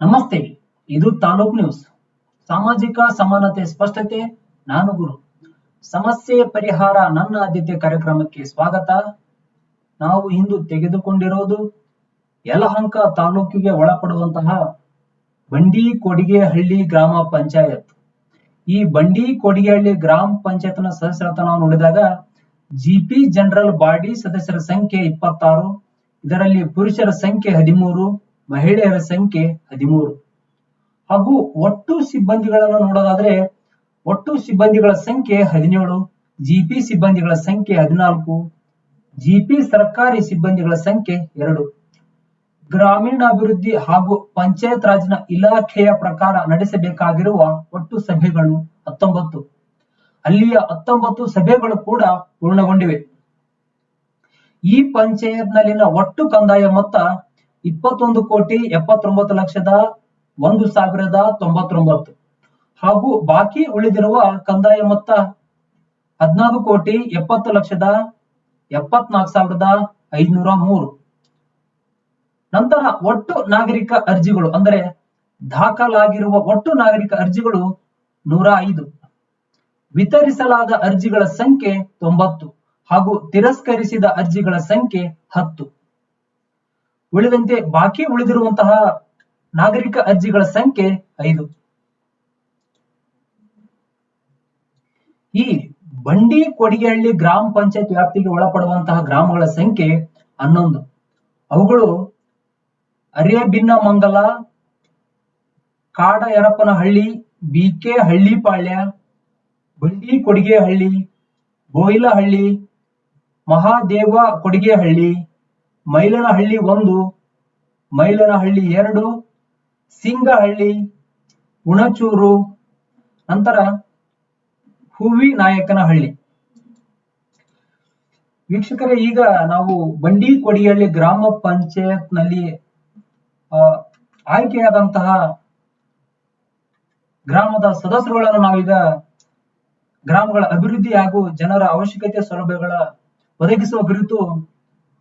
ನಮಸ್ತೆ. ಇದು ತಾಲೂಕ್ ನ್ಯೂಸ್ ಸಾಮಾಜಿಕ ಸಮಾನತೆ, ಸ್ಪಷ್ಟತೆ. ನಾನು ಗುರು. ಸಮಸ್ಯೆ ಪರಿಹಾರ ನನ್ನ ಆದ್ಯತೆ ಕಾರ್ಯಕ್ರಮಕ್ಕೆ ಸ್ವಾಗತ. ನಾವು ಇಂದು ತೆಗೆದುಕೊಂಡಿರೋದು ಯಲಹಂಕ ತಾಲೂಕಿಗೆ ಒಳಪಡುವಂತಹ ಬಂಡಿ ಕೊಡಿಗೆಹಳ್ಳಿ ಗ್ರಾಮ ಪಂಚಾಯತ್. ಈ ಬಂಡಿ ಕೊಡಿಗೆಹಳ್ಳಿ ಗ್ರಾಮ ಪಂಚಾಯತ್ನ ಸದಸ್ಯರತ್ತ ನಾವು ನೋಡಿದಾಗ ಜಿಪಿ ಜನರಲ್ ಬಾಡಿ ಸದಸ್ಯರ ಸಂಖ್ಯೆ ಇಪ್ಪತ್ತಾರು, ಇದರಲ್ಲಿ ಪುರುಷರ ಸಂಖ್ಯೆ ಹದಿಮೂರು ಮಹಿಳೆಯರ ಸಂಖ್ಯೆ ಹದಿಮೂರು. ಹಾಗೂ ಒಟ್ಟು ಸಿಬ್ಬಂದಿಗಳನ್ನು ನೋಡೋದಾದ್ರೆ, ಒಟ್ಟು ಸಿಬ್ಬಂದಿಗಳ ಸಂಖ್ಯೆ ಹದಿನೇಳು ಜಿಪಿ ಸಿಬ್ಬಂದಿಗಳ ಸಂಖ್ಯೆ ಹದಿನಾಲ್ಕು ಜಿಪಿ ಸರ್ಕಾರಿ ಸಿಬ್ಬಂದಿಗಳ ಸಂಖ್ಯೆ ಎರಡು. ಗ್ರಾಮೀಣಾಭಿವೃದ್ಧಿ ಹಾಗೂ ಪಂಚಾಯತ್ ರಾಜ್ನ ಇಲಾಖೆಯ ಪ್ರಕಾರ ನಡೆಸಬೇಕಾಗಿರುವ ಒಟ್ಟು ಸಭೆಗಳು ಹತ್ತೊಂಬತ್ತು. ಅಲ್ಲಿಯ ಹತ್ತೊಂಬತ್ತು ಸಭೆಗಳು ಕೂಡ ಪೂರ್ಣಗೊಂಡಿವೆ. ಈ ಪಂಚಾಯತ್ನಲ್ಲಿನ ಒಟ್ಟು ಕಂದಾಯ ಮೊತ್ತ ಇಪ್ಪತ್ತೊಂದು ಕೋಟಿ ಎಪ್ಪತ್ತೊಂಬತ್ತು ಲಕ್ಷದ ಒಂದು ಸಾವಿರದ ತೊಂಬತ್ತೊಂಬತ್ತು. ಹಾಗೂ ಬಾಕಿ ಉಳಿದಿರುವ ಕಂದಾಯ ಮೊತ್ತ ಹದಿನಾಲ್ಕು ಕೋಟಿ ಎಪ್ಪತ್ತು ಲಕ್ಷದ ಎಪ್ಪತ್ನಾಲ್ಕು ಸಾವಿರದ ಐದುನೂರ ಮೂರು. ನಂತರ ಒಟ್ಟು ನಾಗರಿಕ ಅರ್ಜಿಗಳು, ಅಂದರೆ ದಾಖಲಾಗಿರುವ ಒಟ್ಟು ನಾಗರಿಕ ಅರ್ಜಿಗಳು ನೂರ ಐದು. ವಿತರಿಸಲಾದ ಅರ್ಜಿಗಳ ಸಂಖ್ಯೆ ತೊಂಬತ್ತು ಹಾಗೂ ತಿರಸ್ಕರಿಸಿದ ಅರ್ಜಿಗಳ ಸಂಖ್ಯೆ ಹತ್ತು. ಉಳಿದಂತೆ ಬಾಕಿ ಉಳಿದಿರುವಂತಹ ನಾಗರಿಕ ಅರ್ಜಿಗಳ ಸಂಖ್ಯೆ ಐದು. ಈ ಬಂಡಿ ಕೊಡಿಗೆಹಳ್ಳಿ ಗ್ರಾಮ ಪಂಚಾಯತ್ ವ್ಯಾಪ್ತಿಗೆ ಒಳಪಡುವಂತಹ ಗ್ರಾಮಗಳ ಸಂಖ್ಯೆ ಹನ್ನೊಂದು. ಅವುಗಳು ಅರೇಬಿನ್ನಮಂಗಲ ಕಾಡ ಯರಪ್ಪನಹಳ್ಳಿ ಬಿಕೆ ಹಳ್ಳಿಪಾಳ್ಯ ಬಂಡಿ ಕೊಡಿಗೆಹಳ್ಳಿ, ಬೋಯಿಲಹಳ್ಳಿ, ಮಹಾದೇವ ಕೊಡಿಗೆಹಳ್ಳಿ ಮೈಲನಹಳ್ಳಿ ಒಂದು, ಮೈಲನಹಳ್ಳಿ ಎರಡು, ಸಿಂಗಹಳ್ಳಿ, ಉಣಚೂರು, ನಂತರ ಹೂವಿ ನಾಯಕನಹಳ್ಳಿ. ವೀಕ್ಷಕರೇ, ಈಗ ನಾವು ಬಂಡಿ ಕೊಡಿಹಳ್ಳಿ ಗ್ರಾಮ ಪಂಚಾಯತ್ನಲ್ಲಿ ಆಯ್ಕೆಯಾದಂತಹ ಗ್ರಾಮದ ಸದಸ್ಯರುಗಳನ್ನು ನಾವೀಗ ಗ್ರಾಮಗಳ ಅಭಿವೃದ್ಧಿ ಹಾಗೂ ಜನರ ಅವಶ್ಯಕತೆ ಸೌಲಭ್ಯಗಳ ಒದಗಿಸುವ ಕುರಿತು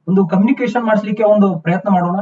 ಒಂದು ಕಮ್ಯುನಿಕೇಶನ್ ಮಾಡಿಸ್ಲಿಕ್ಕೆ ಒಂದು ಪ್ರಯತ್ನ ಮಾಡೋಣ.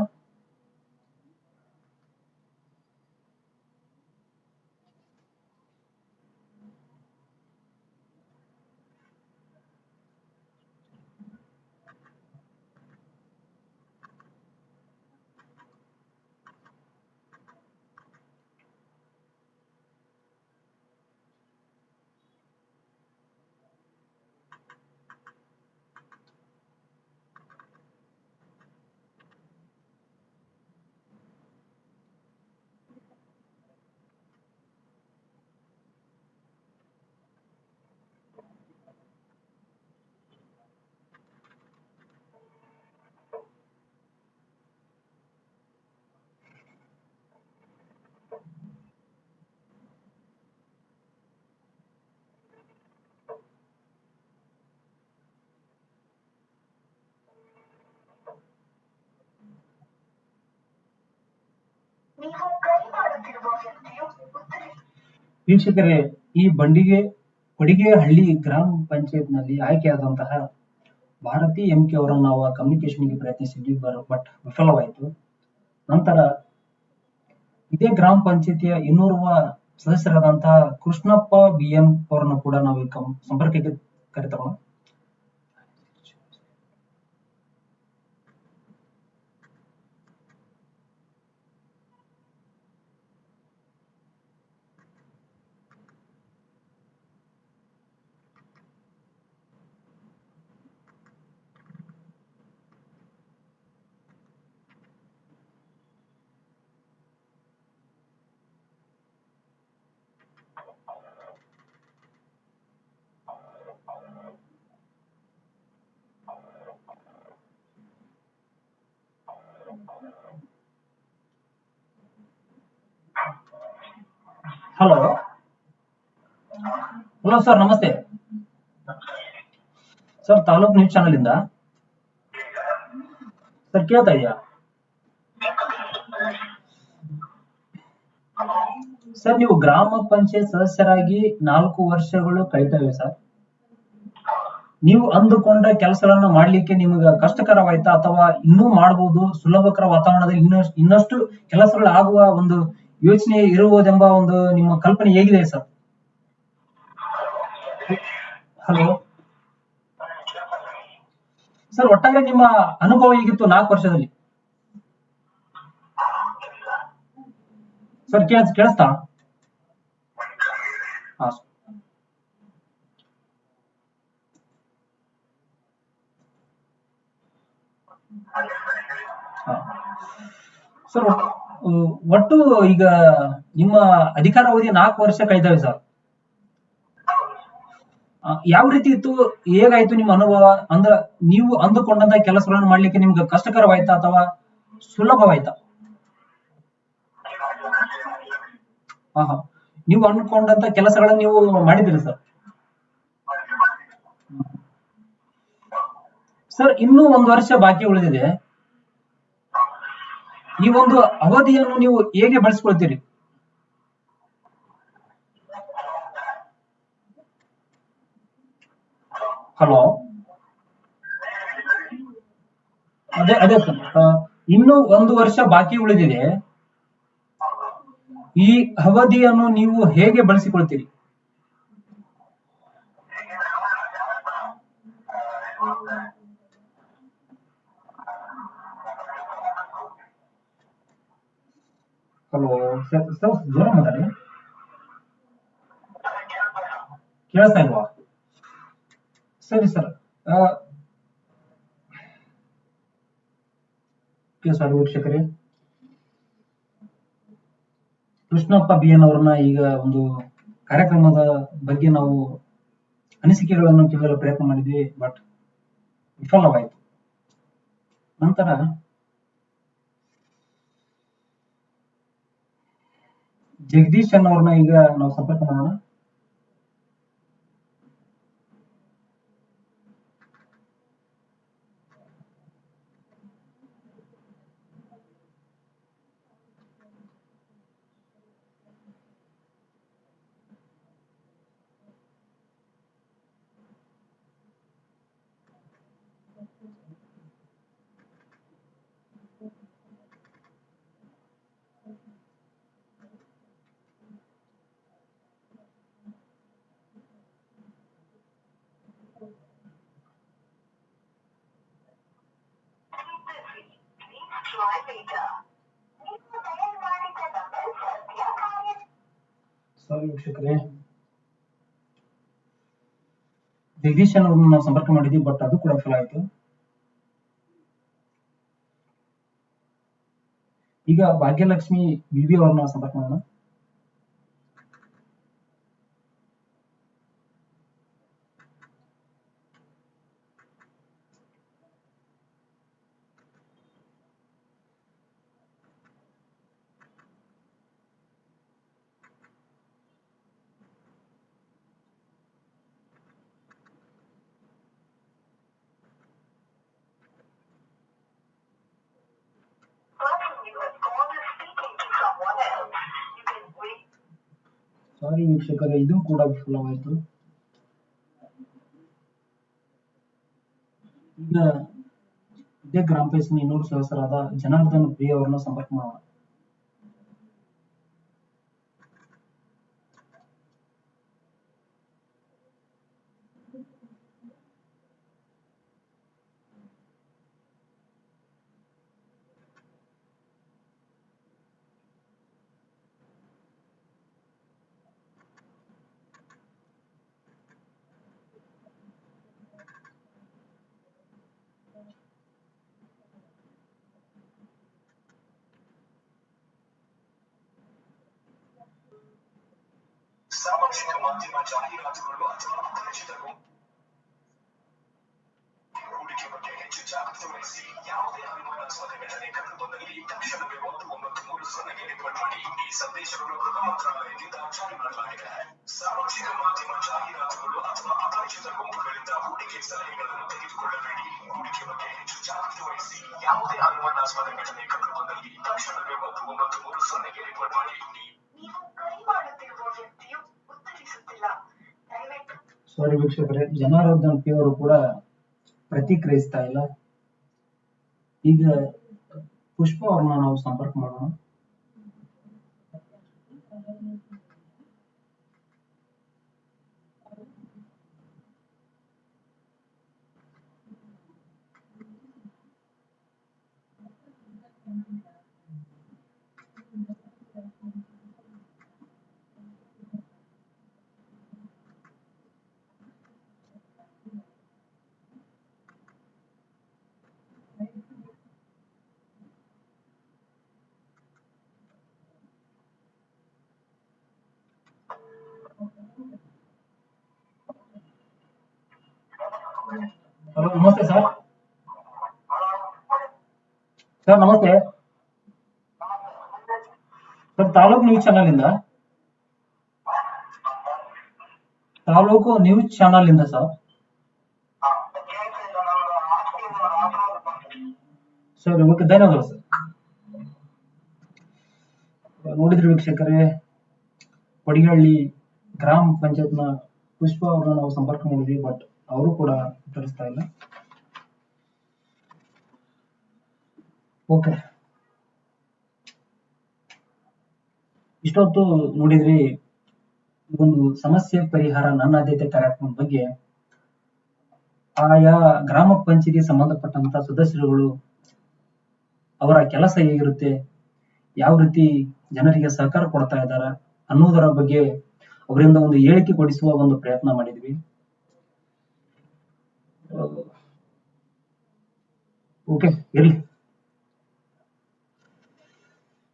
ವೀಕ್ಷಕರೇ, ಈ ಬಂಡಿಗೆ ಕೊಡಿಗೆ ಹಳ್ಳಿ ಗ್ರಾಮ ಪಂಚಾಯತ್ನಲ್ಲಿ ಆಯ್ಕೆಯಾದಂತಹ ಭಾರತಿ ಎಂ ಕೆ ಅವರನ್ನು ನಾವು ಕಮ್ಯುನಿಕೇಶನ್ಗೆ ಪ್ರಯತ್ನಿಸಿದ್ವಿ ಬಟ್ ವಿಫಲವಾಯಿತು. ನಂತರ ಇದೇ ಗ್ರಾಮ ಪಂಚಾಯತಿಯ ಇನ್ನೋರ್ವ ಸದಸ್ಯರಾದಂತಹ ಕೃಷ್ಣಪ್ಪ ಬಿ ಎಂ ಅವರನ್ನು ಕೂಡ ನಾವು ಸಂಪರ್ಕಕ್ಕೆ ಕರೆತರೋಣ. ಹಲೋ ಹಲೋ ಸರ್ ನಮಸ್ತೆ ಸರ್ ತಾಲೂಕ್ ನ್ಯೂಸ್ ಚಾನೆಲ್ ಇಂದ? ಸರ್ ಕೇಳ್ತಾ ಇದೆಯಾ? ಸರ್ ನೀವು ಗ್ರಾಮ ಪಂಚಾಯತ್ ಸದಸ್ಯರಾಗಿ ನಾಲ್ಕು ವರ್ಷಗಳು ಕಳೀತಾ ಇವೆ ಸರ್ ನೀವು ಅಂದುಕೊಂಡ ಕೆಲಸಗಳನ್ನ ಮಾಡ್ಲಿಕ್ಕೆ ನಿಮಗೆ ಕಷ್ಟಕರವಾಯ್ತಾ? ಅಥವಾ ಇನ್ನೂ ಮಾಡಬಹುದು ಸುಲಭಕರ ವಾತಾವರಣದಲ್ಲಿ ಇನ್ನಷ್ಟು ಇನ್ನಷ್ಟು ಕೆಲಸಗಳು ಆಗುವ ಒಂದು ಯೋಚನೆ ಇರುವುದೆಂಬ ಒಂದು ನಿಮ್ಮ ಕಲ್ಪನೆ ಹೇಗಿದೆ ಸರ್? ಹಲೋ ಸರ್, ಒಟ್ಟಾರೆ ನಿಮ್ಮ ಅನುಭವ ಹೇಗಿತ್ತು ನಾಲ್ಕು ವರ್ಷದಲ್ಲಿ? ಸರ್ ಕೇಳಿಸ್ತಾ? ಸರ್. ಒಟ್ಟು ಈಗ ನಿಮ್ಮ ಅಧಿಕಾರ ಅವಧಿ ನಾಲ್ಕು ವರ್ಷ ಕಳೆದವೆ ಸರ್ ಯಾವ ರೀತಿ ಇತ್ತು? ಹೇಗಾಯ್ತು ನಿಮ್ಮ ಅನುಭವ? ಅಂದ್ರ ನೀವು ಅಂದುಕೊಂಡಂತ ಕೆಲಸಗಳನ್ನು ಮಾಡ್ಲಿಕ್ಕೆ ನಿಮ್ಗೆ ಕಷ್ಟಕರವಾಯ್ತಾ ಅಥವಾ ಸುಲಭವಾಯ್ತಾ? ನೀವು ಅಂದ್ಕೊಂಡಂತ ಕೆಲಸಗಳನ್ನು ನೀವು ಮಾಡಿದಿರಿ ಸರ್ ಸರ್ ಇನ್ನೂ ಒಂದು ವರ್ಷ ಬಾಕಿ ಉಳಿದಿದೆ. ಈ ಒಂದು ಅವಧಿಯನ್ನು ನೀವು ಹೇಗೆ ಬಳಸ್ಕೊಳ್ತೀರಿ ಹಲೋ ಅದೇ ಅದೇ ಸರ್ ಇನ್ನೂ ಒಂದು ವರ್ಷ ಬಾಕಿ ಉಳಿದಿದೆ. ಈ ಅವಧಿಯನ್ನು ನೀವು ಹೇಗೆ ಬಳಸಿಕೊಳ್ತೀರಿ ಹಲೋ ಸರ್ ಜೋರ ಮಾತಾಡಿ ಕೇಳಿಸ್ತಾ ಇಲ್ವಾ ಸರಿ ಸರ್ ಸಾರಿ ವೀಕ್ಷಕರೇ ಕೃಷ್ಣಪ್ಪ ಬಿ ಎನ್ ಅವ್ರನ್ನ ಈಗ ಒಂದು ಕಾರ್ಯಕ್ರಮದ ಬಗ್ಗೆ ನಾವು ಅನಿಸಿಕೆಗಳನ್ನು ಕೇಳಲು ಪ್ರಯತ್ನ ಮಾಡಿದ್ವಿ ಬಟ್ ವಿಫಲವಾಯಿತು. ನಂತರ ಜಗದೀಶ್ ಅನ್ನೋರ್ನ ಈಗ ನಾವು ಸಂಪರ್ಕ ಮಾಡೋಣ? Please try ಸಾರಿ ಜಗದೀಶ್ ಅನ್ನೋರ್ನ ನಾವು ಸಂಪರ್ಕ ಮಾಡಿದ್ವಿ ಬಟ್ ಅದು ಕೂಡ ಫಲ ಆಯ್ತು. ಈಗ ಭಾಗ್ಯಲಕ್ಷ್ಮಿ ವಿವಿ ಅವ್ರನ್ನ ಸಂಪರ್ಕ ಮಾಡೋಣ. ಸಾರಿ ವೀಕ್ಷಕರೇ, ಇದು ಕೂಡ ವಿಫಲವಾಯಿತು. ಈಗ ಇದೇ ಗ್ರಾಮ ಪಂಚಾಯತ್ ಇನ್ನೂರು ಸದಸ್ಯರಾದ ಜನಾರ್ದನ್ ಪ್ರಿಯ ಅವರನ್ನು ಸಂಪರ್ಕ ಮಾಡೋಣ. ಯಾವುದೇ ಅನುಮಾನಾಸ್ಪದ ಘಟನೆ ಕಂಡು ಬಂದಲ್ಲಿ ತಕ್ಷಣವೇ ಒಂದು ಒಂಬತ್ತು ಮೂರು ಸೊನ್ನೆಗೆ ರಿಪೋರ್ಟ್ ಮಾಡಿ ಸಾರಿ ವೀಕ್ಷಕರೇ ಜನಾರ್ದನ್ ಪಿ ಅವರು ಕೂಡ ಪ್ರತಿಕ್ರಿಯಿಸ್ತಾ ಇಲ್ಲ. ಈಗ ಪುಷ್ಪ ಅವ್ರನ್ನ ನಾವು ಸಂಪರ್ಕ ಮಾಡೋಣ. ಹಲೋ, ನಮಸ್ತೆ ಸರ್. ಸರ್, ನಮಸ್ತೆ. ಸರ್, ತಾಲೂಕು ನ್ಯೂಸ್ ಚಾನಲ್ ಇಂದ? ತಾಲೂಕು ನ್ಯೂಸ್ ಚಾನಲ್ ಇಂದ, ಸರ್? ಸರ್ ಓಕೆ ಧನ್ಯವಾದಗಳು, ಸರ್. ನೋಡಿದ್ರಿ ವೀಕ್ಷಕರೇ ಕೊಡಿಗಳ್ಳಿ ಗ್ರಾಮ ಪಂಚಾಯತ್ನ ಪುಷ್ಪ ಅವ್ರನ್ನ ನಾವು ಸಂಪರ್ಕ ಮಾಡಿದ್ವಿ ಬಟ್ ಅವರು ಕೂಡ ಉತ್ತರಿಸ್ತಾ ಇಲ್ಲ. ಓಕೆ ಇಷ್ಟೊತ್ತು ನೋಡಿದ್ರಿ ಒಂದು ಸಮಸ್ಯೆ ಪರಿಹಾರ ನನ್ನ ಆದ್ಯತೆ ಕಾರ್ಯಕ್ರಮದ ಬಗ್ಗೆ. ಆಯಾ ಗ್ರಾಮ ಪಂಚಾಯತಿ ಸಂಬಂಧಪಟ್ಟಂತ ಸದಸ್ಯರುಗಳು, ಅವರ ಕೆಲಸ ಹೇಗಿರುತ್ತೆ, ಯಾವ ರೀತಿ ಜನರಿಗೆ ಸಹಕಾರ ಕೊಡ್ತಾ ಇದ್ದಾರೆ ಅನ್ನೋದರ ಬಗ್ಗೆ ಅವರಿಂದ ಒಂದು ಹೇಳಿಕೆ ಕೊಡಿಸುವ ಒಂದು ಪ್ರಯತ್ನ ಮಾಡಿದ್ವಿ. ಓಕೆ, ಇರ್ಲಿ.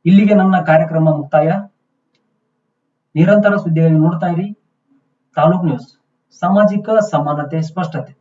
ಇಲ್ಲಿಗೆ ನನ್ನ ಕಾರ್ಯಕ್ರಮ ಮುಕ್ತಾಯ. ನಿರಂತರ ಸುದ್ದಿಗಾಗಿ ನೋಡ್ತಾ ಇರಿ. ತಾಲೂಕ್ ನ್ಯೂಸ್. ಸಾಮಾಜಿಕ ಸಮಾನತೆ, ಸ್ಪಷ್ಟತೆ.